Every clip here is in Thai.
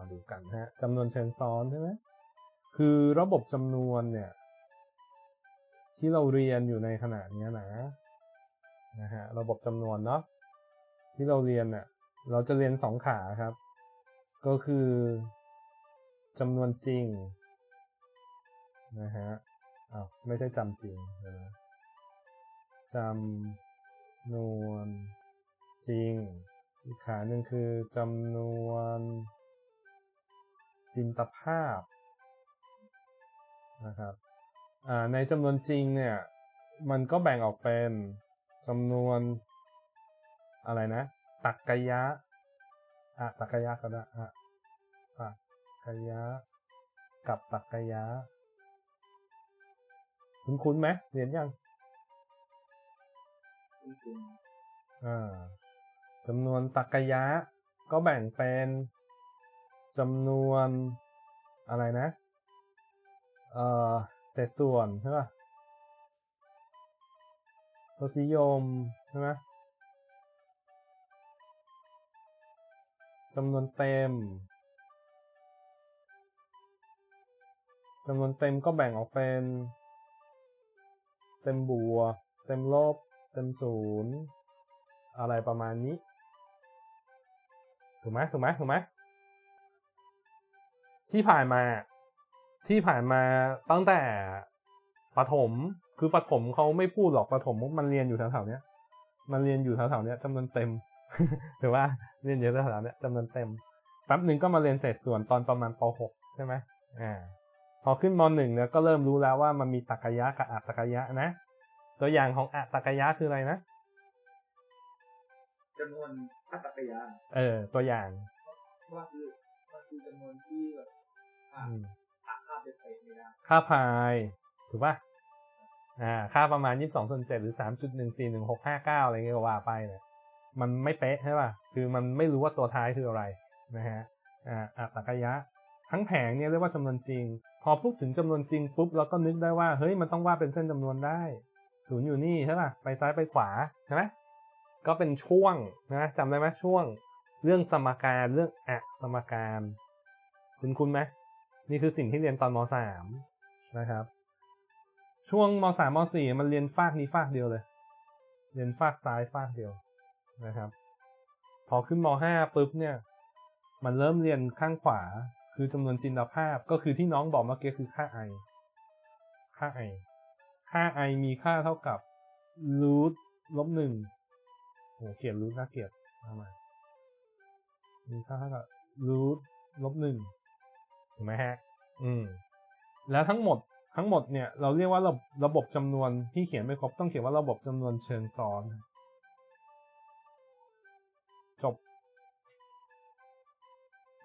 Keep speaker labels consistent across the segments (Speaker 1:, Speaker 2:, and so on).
Speaker 1: มาดูกันฮะจำนวนเชิงซ้อนใช่ไหมคือระบบจำนวนเนี่ย ที่เราเรียนอยู่ในขณะนี้นะนะฮะระบบจำนวนเนาะที่เราเรียนเนี่ยเราจะเรียนสองขาครับ ก็คือจำนวนจริงนะฮะอ้าวไม่ใช่จำจริงนะจำนวนจริง อีกขาหนึ่งคือจำนวน จินตภาพนะครับอ่าในจำนวนจริงเนี่ย มันก็แบ่งออกเป็นจำนวนอะไรนะ ตักกยะอะตักกยะก็ได้อะตักกยะ กับตักกยะ คุ้นคุ้นๆไหมเรียนยัง
Speaker 2: คุณ
Speaker 1: อ่าจำนวนตักกยะ ก็แบ่งเป็น จำนวนอะไรนะ เอ่อเศษส่วนใช่ป่ะทศนิยมใช่ไหมจำนวนเต็มจำนวนเต็มก็แบ่งออกเป็น เต็มบวก เต็มลบ เต็มศูนย์ อะไรประมาณนี้ ถูกไหมถูกไหมถูกไหม ที่ผ่านมา ที่ผ่านมาตั้งแต่ประถมคือประถมเขาไม่พูดหรอกประถมมันเรียนอยู่แถวๆเนี้ย มันเรียนอยู่แถวๆเนี้ยจำนวนเต็มถือว่าเรียนอยู่แถวๆเนี้ยจำนวนเต็มแป๊บหนึ่งก็มาเรียนเศษส่วนตอนประมาณป .6 ใช่ไหมอ่าพอขึ้นม .1 เนี่ยก็เริ่มรู้แล้วว่ามันมีตรรกะยะกับอัตตรกะยะนะ ตัวอย่างของอัตตรกะยะคืออะไรนะ
Speaker 2: จำนวนอัตตกยาน
Speaker 1: เออตัวอย่าง
Speaker 2: ว่าคือว่าคือจำนวนที่แบบอ่า
Speaker 1: อืม
Speaker 2: หา ค่า
Speaker 1: พายถูกป่ะอ่าค่าประมาณ 22ส่วน7หรือ 3.14165อะไรเงี้ยก็ว่าไปเนี่ยมันไม่เป๊ะใช่ป่ะ คือมันไม่รู้ว่าตัวท้ายคืออะไรนะฮะอ่าอัตตกยะ ทั้งแผงเนี่ยเรียกว่าจำนวนจริง พอพูดถึงจำนวนจริงปุ๊บเราก็นึกได้ว่า เฮ้ยมันต้องว่าดเป็นเส้นจำนวนได้ศูนย์อยู่นี่ใช่ป่ะ ไปซ้ายไปขวาใช่ไหมก็เป็นช่วงนะจำได้ไหมช่วง เรื่องสมการเรื่องอะสมการ คุณคุณไหม นี่คือสิ่งที่เรียนตอนมสามนะครับ ช่วงมสามมสี่มันเรียนฟากนี้ฟากเดียวเลย เรียนฟากซ้ายฟากเดียวนะครับ พอขึ้นมห้าปุ๊บเนี่ย มันเริ่มเรียนข้างขวา คือจำนวนจินตภาพ ก็คือที่น้องบอกเมื่อกี้คือค่า i ค่า i ค่า i มีค่าเท่ากับ root ลบหนึ่งโหเขียน root น่าเกลียดเอามามีค่าเท่ากับ root ลบหนึ่ง ถูกไหมฮะ อืม แล้วทั้งหมดทั้งหมดเนี่ยเราเรียกว่าระระบบจำนวนที่เขียนไม่ครบต้องเขียนว่าระบบจำนวนเชิงซ้อน จบ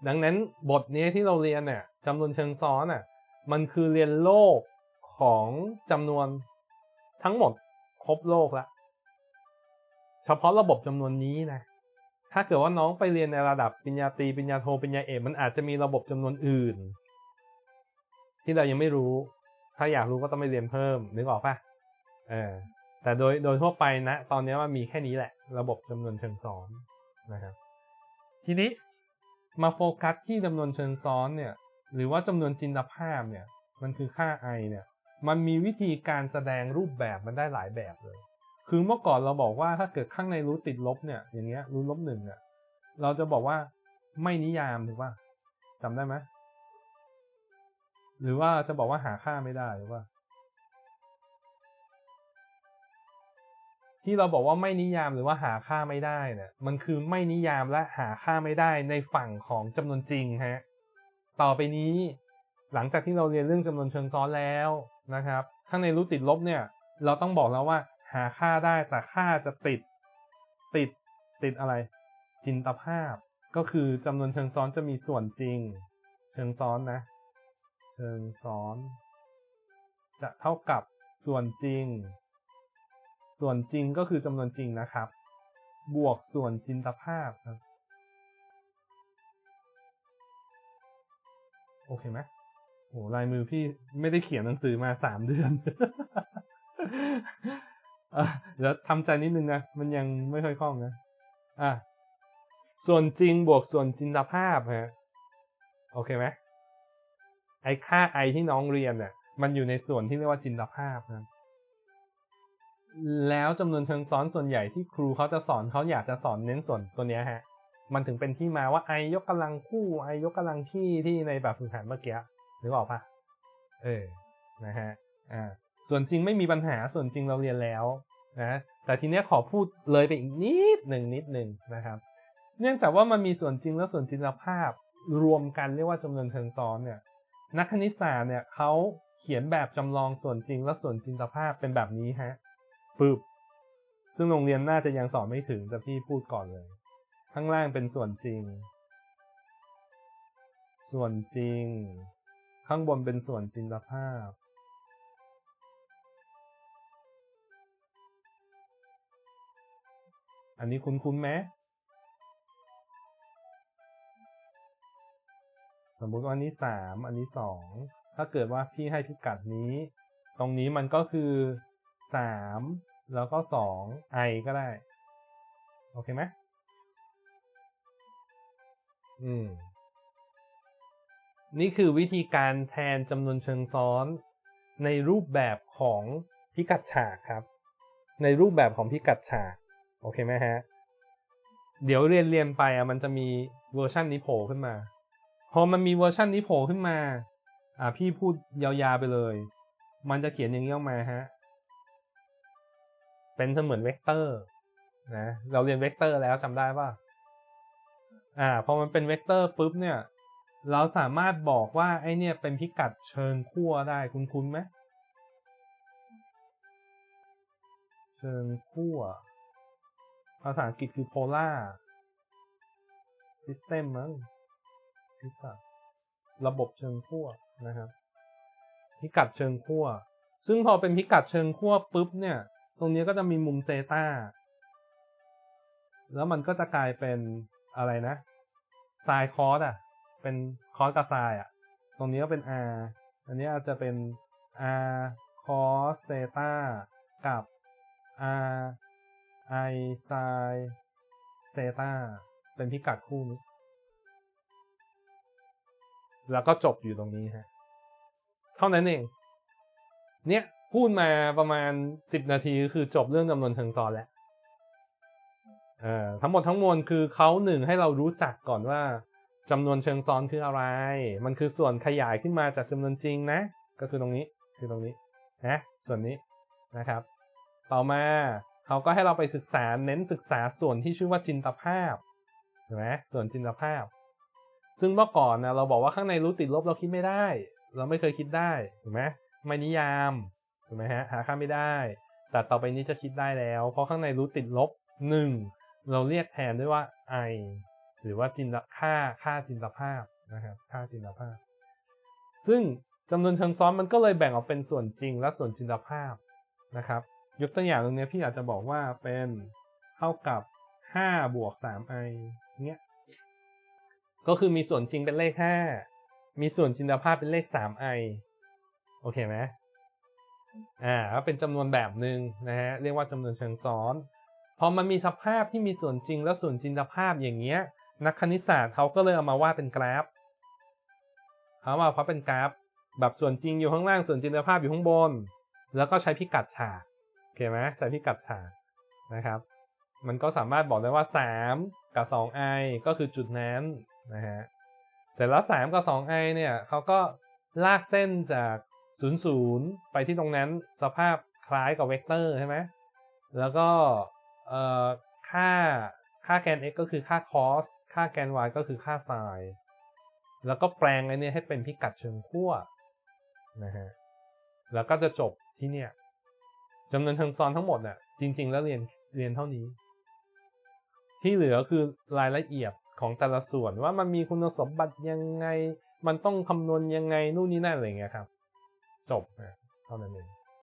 Speaker 1: ดังนั้นบทนี้ที่เราเรียนเนี่ยจำนวนเชิงซ้อนอะมันคือเรียนโลกของจำนวนทั้งหมดครบโลกแล้วเฉพาะระบบจำนวนนี้นะ ถ้าเกิดว่าน้องไปเรียนในระดับปริญญาตรีปริญญาโทปริญญาเอกมันอาจจะมีระบบจำนวนอื่น ที่เรายังไม่รู้ ถ้าอยากรู้ก็ต้องไปเรียนเพิ่มนึกออกปะเออแต่โดยโดยทั่วไปนะ ตอนนี้มันมีแค่นี้แหละ ระบบจำนวนเชิงซ้อนนะครับทีนี้มาโฟกัสที่จำนวนเชิงซ้อนเนี่ยหรือว่าจำนวนจินตภาพเนี่ยมันคือค่า i เนี่ยมันมีวิธีการแสดงรูปแบบมันได้หลายแบบเลย คือเมื่อก่อนเราบอกว่าถ้าเกิดข้างในรูทติดลบเนี่ย อย่างเงี้ยรูทลบหนึ่งเนี่ยเราจะบอกว่าไม่นิยามถูกป่ะจำได้ไหมหรือว่าจะบอกว่าหาค่าไม่ได้หรือว่า ที่เราบอกว่าไม่นิยามหรือว่าหาค่าไม่ได้เนี่ยมันคือไม่นิยามและหาค่าไม่ได้ในฝั่งของจำนวนจริงฮะต่อไปนี้หลังจากที่เราเรียนเรื่องจำนวนเชิงซ้อนแล้วนะครับ ข้างในรูทติดลบเนี่ย เราต้องบอกแล้วว่า หาค่าได้แต่ค่าจะติดติดติดอะไร จินตภาพ ก็คือจำนวนเชิงซ้อนจะมีส่วนจริง เชิงซ้อนนะ เชิงซ้อน จะเท่ากับส่วนจริง ส่วนจริงก็คือจำนวนจริงนะครับ บวกส่วนจินตภาพโอเคไหมโอ้ลายมือพี่ไม่ได้เขียนหนังสือมาสามเดือน เดี๋ยวทำใจนิดนึงนะ มันยังไม่ค่อยคล่องนะ อะ ส่วนจริงบวกส่วนจินตภาพฮะ โอเคไหมไอค่า i ที่น้องเรียนเนี่ย มันอยู่ในส่วนที่เรียกว่าจินตภาพนะ แล้วจำนวนเชิงซ้อนส่วนใหญ่ที่ครูเขาจะสอนเขาอยากจะสอนเน้นส่วนตัวเนี้ยฮะ มันถึงเป็นที่มาว่า i ยกกำลังคู่ i ยกกำลังที่ที่ในแบบฝึกหัดเมื่อกี้นึกออกปะเออ นะฮะ อ่า ส่วนจริงไม่มีปัญหาส่วนจริงเราเรียนแล้วนะแต่ทีเนี้ยขอพูดเลยไปอีกนิดหนึ่งนิดหนึ่งนะครับ เนื่องจากว่ามันมีส่วนจริงและส่วนจินตภาพรวมกันเรียกว่าจำนวนเชิงซ้อนเนี่ยนักคณิตศาสตร์เนี่ยเขาเขียนแบบจำลองส่วนจริงและส่วนจินตภาพเป็นแบบนี้ฮะปึ๊บซึ่งโรงเรียนน่าจะยังสอนไม่ถึงแต่พี่พูดก่อนเลย ข้างล่างเป็นส่วนจริง ส่วนจริง ข้างบนเป็นส่วนจินตภาพ อันนี้คุ้นๆไหมสมมติว่าอันนี้สามอันนี้สองถ้าเกิดว่าพี่ให้พิกัดนี้ ตรงนี้มันก็คือสามแล้วก็สองไอก็ได้ โอเคไหมอืมนี่คือวิธีการแทนจำนวนเชิงซ้อนในรูปแบบของพิกัดฉากครับ ในรูปแบบของพิกัดฉาก โอเคไหมฮะ เดี๋ยวเรียนเรียนไปอะมันจะมีเวอร์ชันนี้โผล่ขึ้นมา พอมันมีเวอร์ชันนี้โผล่ขึ้นมา อ่าพี่พูดยาวๆไปเลย มันจะเขียนอย่างนี้ออกมาฮะ เป็นเสมือนเวกเตอร์นะ เราเรียนเวกเตอร์แล้วจำได้ป่ะ อ่าพอมันเป็นเวกเตอร์ปุ๊บเนี่ยเราสามารถบอกว่าไอเนี่ยเป็นพิกัดเชิงขั้วได้คุณคุณไหมเชิงขั้ว ภาษาอังกฤษคือ polar system มั้งพิกัดระบบเชิงขั้วนะครับ พิกัดเชิงขั้ว ซึ่งพอเป็นพิกัดเชิงขั้วปุ๊บเนี่ย ตรงนี้ก็จะมีมุมเซตาแล้วมันก็จะกลายเป็นอะไรนะไซคอสอะ เป็นคอสกับไซอะ ตรงนี้ก็เป็น r อันนี้อาจจะเป็น r cos เซตากับ r i sin เซตาเป็นพิกัดคู่นี้ แล้วก็จบอยู่ตรงนี้ฮะ เท่านั้นเอง เนี่ย พูดมาประมาณ 10 นาทีคือจบเรื่องจำนวนเชิงซ้อนแล้วเอ่อทั้งหมดทั้งมวลคือเขาหนึ่งให้เรารู้จักก่อนว่าจำนวนเชิงซ้อนคืออะไร มันคือส่วนขยายขึ้นมาจากจำนวนจริงนะ ก็คือตรงนี้ คือตรงนี้ นะ ส่วนนี้นะครับ ต่อมา เขาก็ให้เราไปศึกษาเน้นศึกษาส่วนที่ชื่อว่าจินตภาพเห็นไหมส่วนจินตภาพ ซึ่งเมื่อก่อนนะเราบอกว่าข้างในรู้ติดลบเราคิดไม่ได้ เราไม่เคยคิดได้ถูกไหมไม่นิยามถูกไหมฮะหาค่าไม่ได้ แต่ต่อไปนี้จะคิดได้แล้ว เพราะข้างในรู้ติดลบหนึ่งเราเรียกแทนด้วยว่า i หรือว่าจินตค่าค่าจินตภาพนะครับค่าจินตภาพ ซึ่งจำนวนเชิงซ้อนมันก็เลยแบ่งออกเป็นส่วนจริงและส่วนจินตภาพนะครับ ยกตัวอย่างตรงนี้พี่อาจจะบอกว่าเป็นเท่ากับ5บวก 3i เนี้ยก็คือมีส่วนจริงเป็นเลข5มีส่วนจินตภาพเป็นเลข 3i โอเคไหมอ่าก็เป็นจำนวนแบบหนึ่งนะฮะเรียกว่าจำนวนเชิงซ้อนพอมันมีสภาพที่มีส่วนจริงและส่วนจินตภาพอย่างเงี้ย นักคณิตศาสตร์เขาก็เลยเอามาวาดเป็นกราฟเขามาเพราะเป็นกราฟ แบบส่วนจริงอยู่ข้างล่างส่วนจินตภาพอยู่ข้างบน แล้วก็ใช้พิกัดฉาก เคไหมใช้พิกัดฉากนะครับ มันก็สามารถบอกได้ว่า 3 กับ 2i ก็คือจุดนั้นนะฮะเสร็จแล้ว 3 กับ 2i เนี่ยเขาก็ลากเส้นจาก 00 ไปที่ตรงนั้นสภาพคล้ายกับเวกเตอร์ใช่ไหมแล้วก็เอ่อค่าค่าแกน x ก็คือค่า cos ค่าแกน y ก็คือค่า sin แล้วก็แปลงไอ้นี่ให้เป็นพิกัดเชิงขั้วนะฮะแล้วก็จะจบที่เนี่ย จำนวนเชิงซ้อนทั้งหมดน่ะจริง ๆ แล้วเรียนเรียนเท่านี้ ที่เหลือคือรายละเอียดของแต่ละส่วนว่ามันมีคุณสมบัติยังไง มันต้องคำนวณยังไงนู่นนี่นั่นอะไรเงี้ยครับ จบนะเท่านั้นเอง